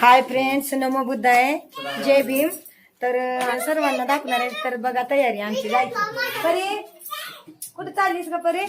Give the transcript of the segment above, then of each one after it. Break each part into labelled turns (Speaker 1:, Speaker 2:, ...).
Speaker 1: Hi friends नमो बुद्धाय. जय भीम. तर सर्वांना दाखवणार आहे. तर बघा तयारी आमची जायची. परे कुठे चाललीस का परे?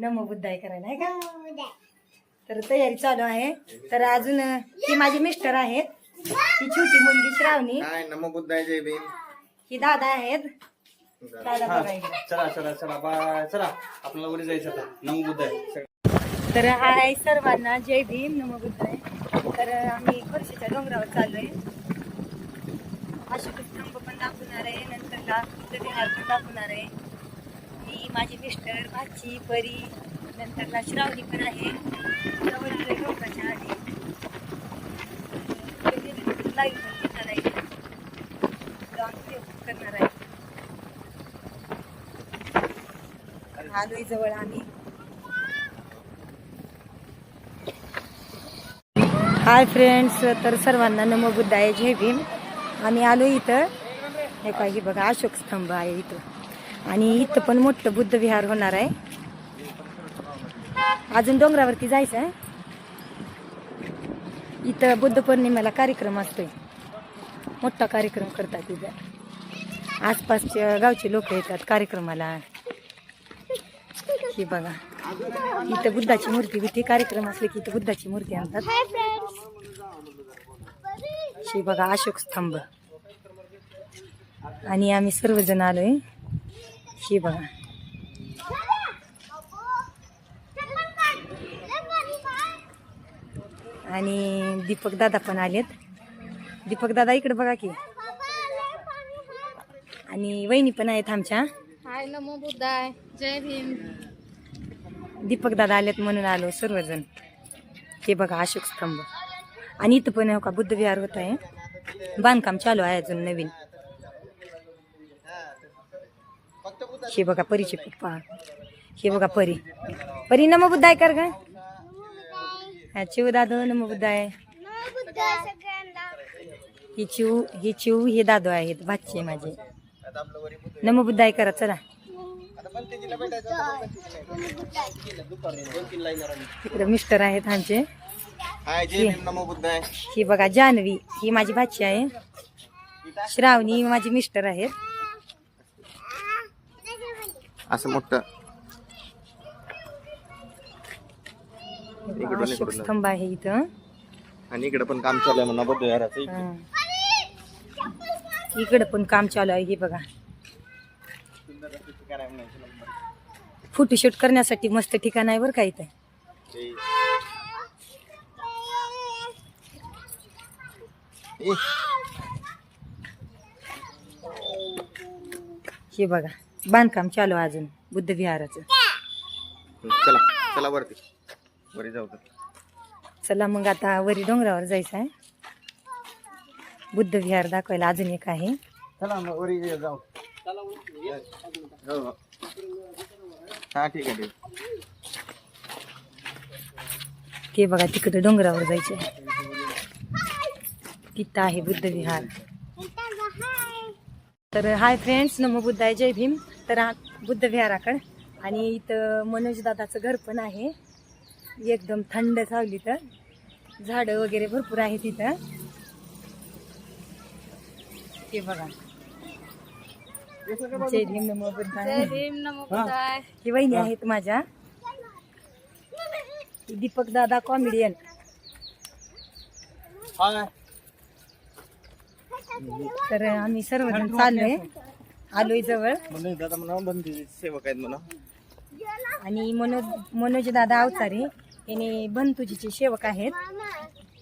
Speaker 1: नमो बुद्धाय करायला आहे का? तर तयारी चालू आहे. तर अजून ही माझे मिस्टर आहेत. ही छोटी मुलगी श्रावणी.
Speaker 2: नमो बुद्धाय जय भीम.
Speaker 1: ही दादा आहेत. दादा.
Speaker 3: चला चला चला. बा चला. आपल्याला वर जायचं आता. नऊ बुद्ध आहे
Speaker 1: तर हाय सर्वांना जय भीम नमो बुद्धाय. तर आम्ही खुर्शीच्या डोंगरावर चाललोय. अशोक स्तंभ पण दाखवणार आहे नंतरला बुद्धविहार पण दाखवणार आहे. मी माझी मिस्टर भाची परी नंतरला श्रावणी पण आहे. जवळ डोंगराच्या आधी. लाईव्ह पण घेणार आहे. जाऊन करणार आहे. आलोय जवळ आम्ही. हाय फ्रेंड्स तर सर्वांना नमो बुद्धाय जय भीम. आम्ही आलो इथं. हे काय बघा अशोक स्तंभ आहे इथं. आणि इथं पण मोठं बुद्ध विहार होणार आहे. अजून डोंगरावरती जायचं आहे इथं बुद्ध पौर्णिमेला कार्यक्रम असतोय. मोठा कार्यक्रम करतात इथं. आसपासच्या गावचे लोक येतात कार्यक्रमाला. हे बघा. इथं बुद्धाची मूर्ती होती कार्यक्रम असले की इथं बुद्धाची मूर्ती आणतात. हे बघा अशोक स्तंभ. आणि आम्ही सर्वजण आलोय. हे बघा. आणि दीपक दादा पण आलेत. दीपक दादा इकडे बघा की. आणि वहिनी पण आहेत आमच्या.
Speaker 4: हाय नमो बुद्धाय. जय भीम.
Speaker 1: दीपक दादा आलेत म्हणून आलो सर्वजण. हे बघा अशोक स्तंभ. आणि इथं पण हो का बुद्ध विहार होत आहे. बांधकाम चालू आहे अजून नवीन. हे बघा परीचे पप्पा हे बघा परी. परी नम बुद्धाय कर ग. हा चिव दादो नम आहे ही चिव ही चिव हे दादो आहेत भाचे माझे. नम बुद्धाय करा चला. तिकडे मिस्टर आहेत आमचे.
Speaker 2: हाय जय भीम नमो बुद्धाय.
Speaker 1: ही बघा जान्हवी ही माझी भाची आहे. श्रावणी ही माझी मिस्टर आहेत.
Speaker 2: असं मोठं.
Speaker 1: बघा, स्तंभ आहे इथं.
Speaker 2: आणि इकडे पण काम चालू आहे म्हणा विहाराचं इकडे.
Speaker 1: हा. इकडं पण काम चालू आहे हे बघा. फोटोशूट करण्यासाठी मस्त ठिकाण आहे बरं का इथं. हे बघा बांधकाम चालू अजून बुद्ध विहाराचं.
Speaker 2: चला चला वरती. वरी जाऊ.
Speaker 1: चला मग आता वरी डोंगरावर जायचं आहे. बुद्ध विहार दाखवायला अजून एक आहे.
Speaker 2: चला मग वरी जाऊ. हो, हो. हा ठीक आहे ठीक आहे.
Speaker 1: ते बघा तिकडे डोंगरावर जायचे तिथं आहे बुद्ध विहार. तर हाय फ्रेंड्स नमो बुद्धाय जय भीम. तर बुद्ध विहाराकडे. आणि इथं मनोज दादाचं घर पण आहे. एकदम थंड सावली तर झाडं वगैरे भरपूर आहेत इथं. ते बघा. जय भीम नमो
Speaker 4: जय
Speaker 1: बुद्धाय
Speaker 4: भीम नमो बुद्धाय.
Speaker 1: ही वहिनी आहेत माझ्या. दीपक दादा कॉमेडियन. तर आम्ही सर्वजण चाललोय. आलोय जवळ.
Speaker 2: दादा म्हणा बंदी सेवक आहेत म्हणा.
Speaker 1: आणि मनोज मनोज दादा अवतारे याने बंतुजीचे सेवक आहेत.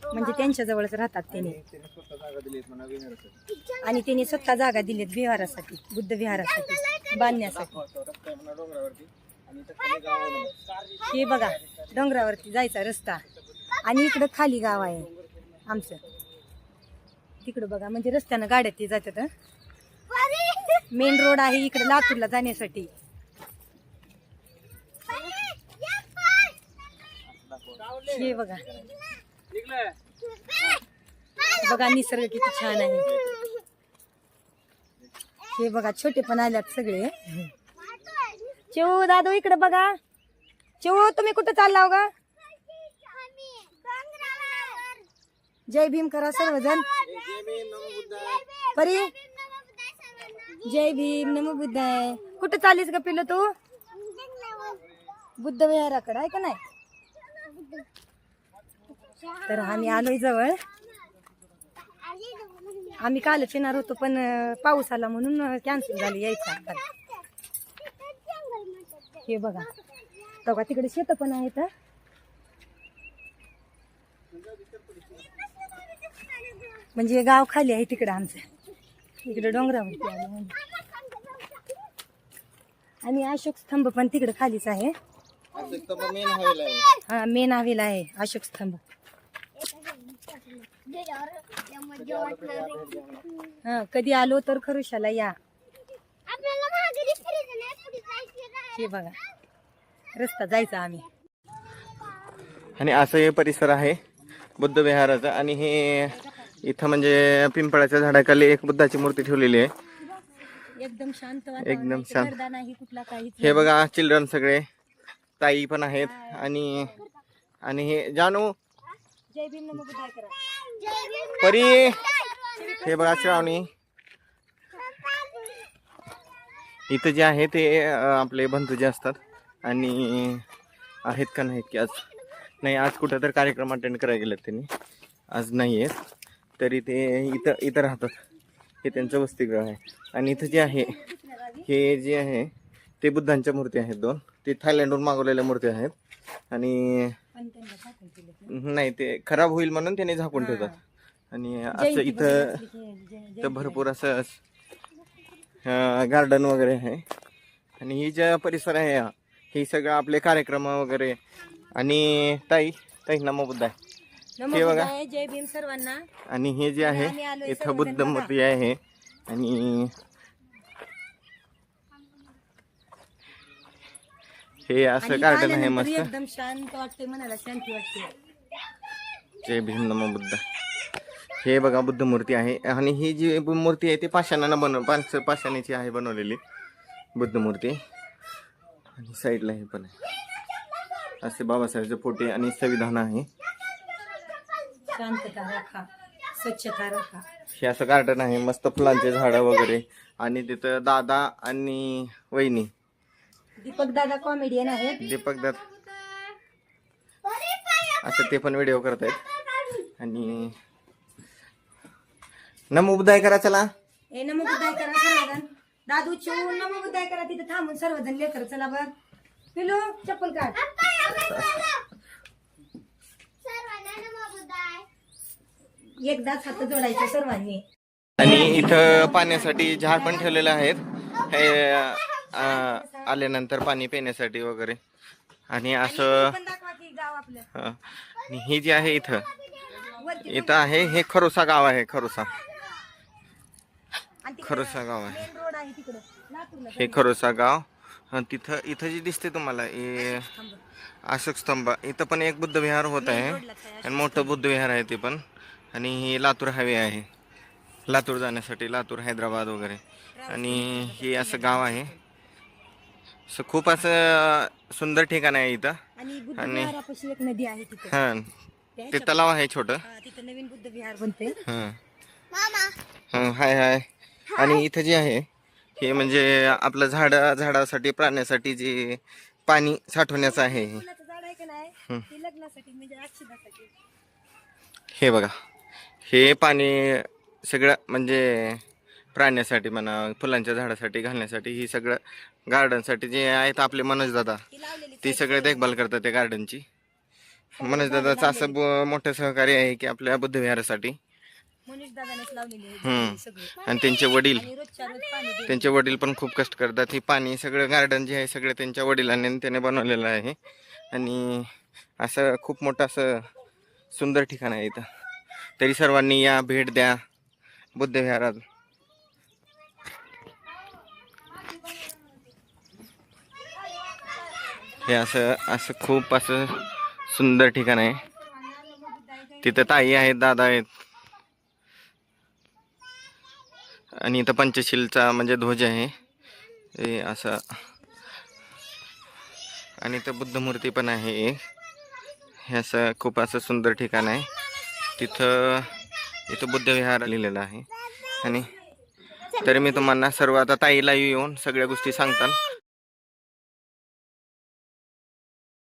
Speaker 1: म्हणजे त्यांच्या जवळच राहतात त्याने.
Speaker 2: त्याने स्वतः जागा दिली म्हणा विहारासाठी
Speaker 1: आणि त्यांनी स्वतः जागा दिलीत विहारासाठी बुद्ध विहारासाठी बांधण्यासाठी.
Speaker 2: रस्ता आहे म्हणा डोंगरावरती आणि इथं खाली गाव आहे म्हणा.
Speaker 1: हे बघा डोंगरावरती जायचा रस्ता. आणि इकडं खाली गाव आहे आमचं. तिकडं बघा म्हणजे रस्त्यानं गाड्या ते जातात मेन रोड आहे इकडे लातूरला जाण्यासाठी. हे बघा. बघा निसर्ग किती छान आहे. हे बघा छोटे पण आल्यात सगळे. चिऊ दादू इकडे बघा. चिऊ तुम्ही कुठं चालला हो गा? जय भीम करा सर्वजण. परी? जय भीम नमो बुद्धाय. कुठं चालीस का पिलं तू? बुद्ध विहाराकडे आहे का नाही? तर आम्ही आलोय जवळ. आम्ही कालच येणार होतो पण पाऊस आला म्हणून कॅन्सल झाली यायचं हे बघा. तेव्हा तिकडे शेत पण आहेत म्हणजे गाव खाली आहे तिकडं आमचं. इकडे डोंगरावरती आलं म्हणजे आणि अशोक स्तंभ पण तिकडे खालीच आहे.
Speaker 2: मेन हवेला आहे.
Speaker 1: हा मेन हवेला आहे अशोक स्तंभ. हा कधी आलो तर खरुशाला या. हे बघा. रस्ता जायचा आम्ही.
Speaker 2: आणि असं हे परिसर आहे बुद्ध विहाराचा. आणि हे इथं म्हणजे पिंपळाच्या झाडाखाली एक बुद्धाची मूर्ती ठेवलेली आहे.
Speaker 1: एकदम शांत
Speaker 2: एकदम शांत.
Speaker 1: नाही कुठला
Speaker 2: हे बघा चिल्ड्रन सगळे ताई पण आहेत आणि आणि हे जानू.
Speaker 1: जय भीम नमो बुद्धाय करा.
Speaker 2: परी. हे बघा श्रावणी. इथं जे आहे ते अं, आपले बंधू जे असतात आणि आहेत का नाहीत की आज? नाही आज कुठं तर कार्यक्रम अटेंड करायला गेलेत त्यांनी. आज नाही आहेत तरी ते इथं इथं राहतात. हे त्यांचं वसतिगृह आहे. आणि इथं जे आहे हे जे आहे ते बुद्धांच्या मूर्ती आहेत दोन. ते थायलंडहून मागवलेल्या मूर्ती आहेत. आणि. नाही ते खराब होईल म्हणून त्याने झाकून ठेवतात. आणि असं इथं
Speaker 1: जय- जय-
Speaker 2: तर भरपूर असं गार्डन वगैरे आहे. आणि ही जे परिसर आहे हा, सगळं आपले कार्यक्रम वगैरे. आणि ताई ताई नमो बुद्ध आहे हे बघा.
Speaker 1: जय भीम सर्वांना.
Speaker 2: आणि हे जे आहे इथं बुद्ध. मूर्ती आहे. आणि हे असं गार्डन आहे मस्त.
Speaker 1: एकदम शांत वाटते मनाला शांती वाटते.
Speaker 2: जय भीम नमो बुद्ध हे बघा बुद्ध मूर्ती आहे. आणि ही जी मूर्ती आहे ती पाषाणानं बनव पाच पाषाणाची आहे बनवलेली बुद्ध मूर्ती आणि साईडला हे पण आहे. असे बाबासाहेबचे फोटे आणि संविधान आहे.
Speaker 1: शांतता राखा स्वच्छता राखा.
Speaker 2: हे असं गार्डन आहे मस्त फुलांचे झाडं वगैरे. आणि तिथं दादा आणि वहिनी.
Speaker 1: दीपक दादा कॉमेडियन आहेत.
Speaker 2: दीपक दत्त असं ते पण व्हिडिओ करत आहेत आणि नमो बुद्धाय करा चला.
Speaker 1: ए नमो बुद्धाय करा सर्वजण दादू चिव नमो बुद्धाय करा तिथे थांबून सर्वजण लेकर चला बर. पिलू चप्पल काढ. एकदाच हात जोडायचे सर्वांनी.
Speaker 2: आणि इथं पाण्यासाठी जहाज पण ठेवलेले आहेत. हे अं, आल्यानंतर पाणी पिण्यासाठी वगैरे. आणि असं
Speaker 1: पण दाखवा की गाव आपलं.
Speaker 2: हं. आणि ही जी आहे इथं
Speaker 1: वरती
Speaker 2: इथं आहे हे खरोसा गाव आहे खरोसा.
Speaker 1: आणि तिकडे
Speaker 2: खरोसा गाव आहे.
Speaker 1: मेन रोड आहे तिकडे. लातूरला
Speaker 2: हे खरोसा गाव. अन् तिथं इथं जे दिसते तुम्हाला हे अशोक स्तंभ. इथं पण एक बुद्ध विहार होत आहे. आणि मोठं बुद्ध विहार आहे ते पण. आणि हे लातूर हायवे आहे. लातूर जाण्यासाठी लातूर हैदराबाद वगैरे. आणि हे असं गाव आहे. असं खूप असं सुंदर ठिकाण आहे इथं.
Speaker 1: आणि एक नदी आहे तिथे.
Speaker 2: हां. ते तलाव आहे छोटं.
Speaker 1: हा, तिथे नवीन बुद्ध विहार बनते
Speaker 2: हां. हां हाय हाय. आणि इथं जे आहे हे म्हणजे आपलं झाड झाडासाठी प्राण्यासाठी जे पाणी साठवण्याचं आहे. हे.
Speaker 1: फुलाचं झाड आहे का नाही?
Speaker 2: हं.
Speaker 1: ते लग्नासाठी म्हणजे
Speaker 2: हे बघा. हे पाणी सगळं म्हणजे प्राण्यासाठी म्हणा फुलांच्या झाडासाठी घालण्यासाठी ही सगळं गार्डनसाठी जे आहेत आपले मनोज दादा
Speaker 1: ती
Speaker 2: सगळे देखभाल करतात त्या गार्डनची मनोज दादाचं असं ब- मोठं सहकार्य आहे की आपल्या बुद्धविहारासाठी आणि त्यांचे वडील. त्यांचे वडील पण खूप कष्ट करतात. ही पाणी सगळं गार्डन जे आहे सगळं त्यांच्या वडिलांनी त्याने बनवलेलं आहे. आणि असं खूप मोठं असं सुंदर ठिकाण आहे इथं. तरी सर्वांनी या भेट द्या. बुद्धविहारात हे असं असं खूप असं सुंदर ठिकाण आहे. तिथं ताई आहेत दादा आहेत. आणि इथं पंचशीलचा म्हणजे ध्वज आहे. हे असं. आणि इथं बुद्ध मूर्ती पण आहे. हे असं खूप असं सुंदर ठिकाण आहे. तिथं इथं बुद्धविहार लिहिलेलं आहे. आणि तरी मी तुम्हाला सर्व आता ताईला येऊन सगळ्या गोष्टी सांगताल